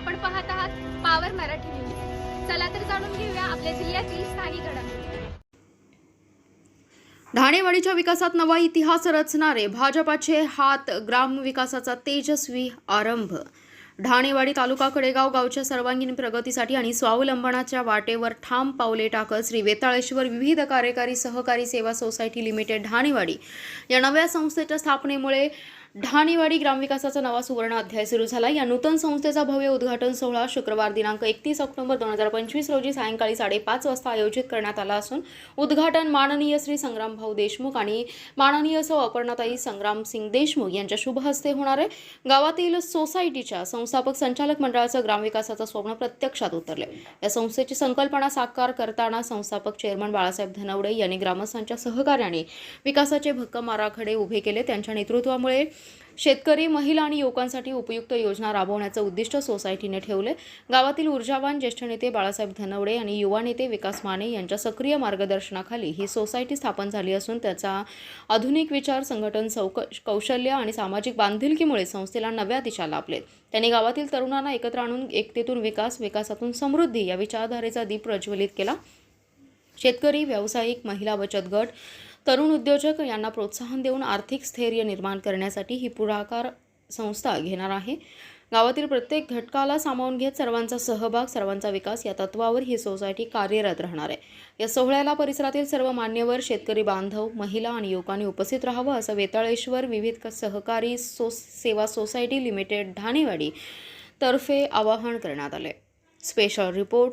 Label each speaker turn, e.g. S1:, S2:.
S1: आपण पाहत आहात पावर मराठी न्यूज चला तर जाणून घेऊया आपल्या जिल्ह्यातील स्थानिक घडामोडी.
S2: ढाणेवाडीच्या विकासात नवा इतिहास रचणारे भाजपाचे हात ग्रामविकासाचा तेजस्वी आरंभ. ढाणेवाडी तालुका कडेगाव गावच्या सर्वांगीण प्रगतीसाठी आणि स्वावलंबनाच्या वाटेवर ठाम पावले टाकत श्री वेताळेश्वर विविध कार्यकारी सहकारी सेवा सोसायटी लिमिटेड ढाणेवाडी या नव्या संस्थेच्या स्थापनेमुळे ढाणेवाडी ग्रामविकासाचा नवा सुवर्ण अध्याय सुरू झाला. या नूतन संस्थेचा भव्य उद्घाटन सोहळा शुक्रवार दिनांक एकतीस ऑक्टोबर दोन हजार पंचवीस रोजी सायंकाळी साडेपाच वाजता आयोजित करण्यात आला असून उद्घाटन माननीय श्री संग्रामभाऊ देशमुख आणि माननीय सौ अपर्णाताई संग्रामसिंग देशमुख यांच्या शुभ हस्ते होणार आहे. गावातील सोसायटीच्या संस्थापक संचालक मंडळाचं ग्रामविकासाचं स्वप्न प्रत्यक्षात उतरले या संस्थेची संकल्पना साकार करताना संस्थापक चेअरमन बाळासाहेब धनवडे यांनी ग्रामस्थांच्या सहकार्याने विकासाचे भक्कम आराखडे उभे केले. त्यांच्या नेतृत्वामुळे शेतकरी महिला आणि युवकांसाठी उपयुक्त योजना राबवण्याचं उद्दिष्ट सोसायटीने ठेवले. गावातील ऊर्जावान ज्येष्ठ नेते बाळासाहेब धनवडे आणि युवा नेते विकास माने यांच्या सक्रिय मार्गदर्शनाखाली ही सोसायटी स्थापन झाली असून त्याचा आधुनिक विचार संघटन सौक कौशल्य आणि सामाजिक बांधिलकीमुळे संस्थेला नव्या दिशा लाभलेत. त्यांनी गावातील तरुणांना एकत्र आणून एकतेतून विकास विकासातून समृद्धी या विचारधारेचा दीप प्रज्वलित केला. शेतकरी व्यावसायिक महिला बचत गट तरुण उद्योजक यांना प्रोत्साहन देऊन आर्थिक स्थैर्य निर्माण करण्यासाठी ही पुढाकार संस्था घेणार आहे. गावातील प्रत्येक घटकाला सामावून घेत सर्वांचा सहभाग सर्वांचा विकास या तत्वावर ही सोसायटी कार्यरत राहणार आहे. या सोहळ्याला परिसरातील सर्व मान्यवर शेतकरी बांधव महिला आणि युवकांनी उपस्थित राहावं असं वेताळेश्वर विविध सहकारी सो सेवा सोसायटी लिमिटेड ढाणेवाडी तर्फे आवाहन करण्यात आले special report